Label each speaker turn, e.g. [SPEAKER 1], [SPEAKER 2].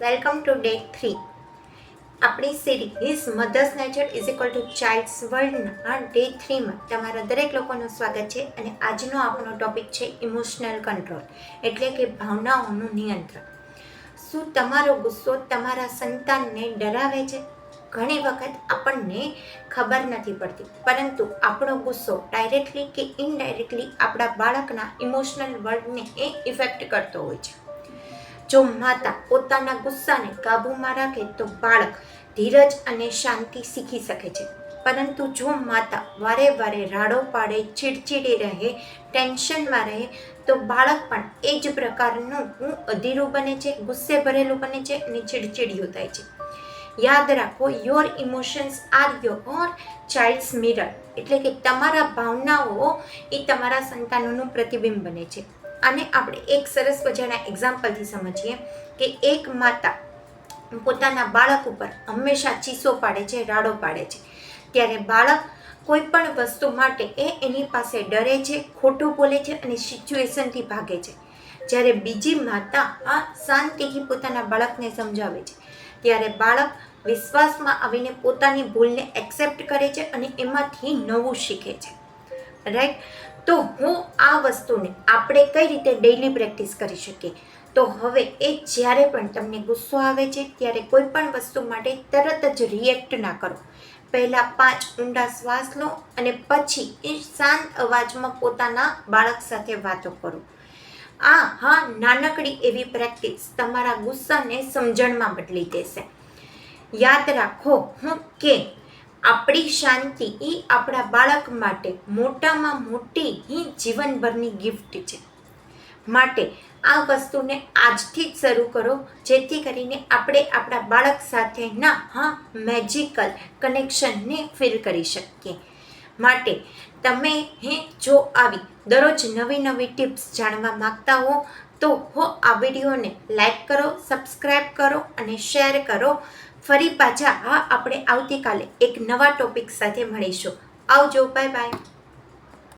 [SPEAKER 1] Welcome to day three. આપણી series mother's nature is equal to child's વર્લ્ડના day થ્રીમાં તમારા દરેક લોકોનું સ્વાગત છે અને આજનો આપણો ટોપિક છે ઇમોશનલ કંટ્રોલ એટલે કે ભાવનાઓનું નિયંત્રણ. શું તમારો ગુસ્સો તમારા સંતાનને ડરાવે છે? ઘણી વખત આપણને ખબર નથી પડતી, પરંતુ આપણો ગુસ્સો ડાયરેક્ટલી કે ઇનડાયરેક્ટલી આપણા બાળકના ઇમોશનલ વર્લ્ડને એ ઇફેક્ટ કરતો હોય છે. જો માતા પોતાના ગુસ્સાને કાબૂમાં રાખે તો બાળક ધીરજ અને શાંતિ શીખી શકે છે. પરંતુ જો માતા વારે વારે રાડો પાડે, ચીડચીડી રહે, ટેન્શનમાં રહે, તો બાળક પણ એ જ પ્રકારનું હું અધીરું બને છે, ગુસ્સે ભરેલું બને છે અને ચીડચીડિયું થાય છે. યાદ રાખો your emotions are your child's mirror એટલે કે તમારા ભાવનાઓ એ તમારા સંતાનોનું પ્રતિબિંબ બને છે. અને આપણે એક સરસ મજાના એક્ઝામ્પલથી સમજીએ કે એક માતા પોતાના બાળક ઉપર હંમેશા ચીસો પાડે છે, રાડો પાડે છે. ત્યારે બાળક કોઈ પણ વસ્તુ માટે એ એની પાસે ડરે છે, ખોટું બોલે છે અને સિચ્યુએશનથી ભાગે છે. જ્યારે બીજી માતા આ શાંતિથી પોતાના બાળકને સમજાવે છે. ત્યારે બાળક વિશ્વાસમાં આવીને પોતાની ભૂલને એક્સેપ્ટ કરે છે અને એમાંથી નવું શીખે છે. રાઈટ તો હું આ વસ્તુને આપણે કઈ રીતે ડેઈલી પ્રેક્ટિસ કરી શકીએ? તો હવે એ જ્યારે પણ તમને ગુસ્સો આવે છે, ત્યારે કોઈ પણ વસ્તુ માટે તરત જ રિએક્ટ ના કરો. પહેલાં પાંચ ઊંડા શ્વાસ લો અને પછી એ શાંત અવાજમાં પોતાના બાળક સાથે વાતો કરો. આ હા નાનકડી એવી પ્રેક્ટિસ તમારા ગુસ્સાને સમજણમાં બદલી દેશે. યાદ રાખો હું કે આપણી શાંતિ એ આપણા બાળક માટે મોટામાં મોટી એ જીવનભરની ગિફ્ટ છે. માટે આ વસ્તુને આજથી જ શરૂ કરો, જેથી કરીને આપણે આપણા બાળક સાથેના, હા મેજિકલ કનેક્શનને ફીલ કરી શકીએ. માટે તમે, હે, જો આવી દરરોજ નવી નવી ટિપ્સ જાણવા માગતા હો, તો હો આ વિડીયોને લાઈક કરો સબસ્ક્રાઈબ કરો અને શેર કરો. ફરી પાછા હા આપણે આવતીકાલે એક નવા ટોપિક સાથે મળીશું. આવજો બાય બાય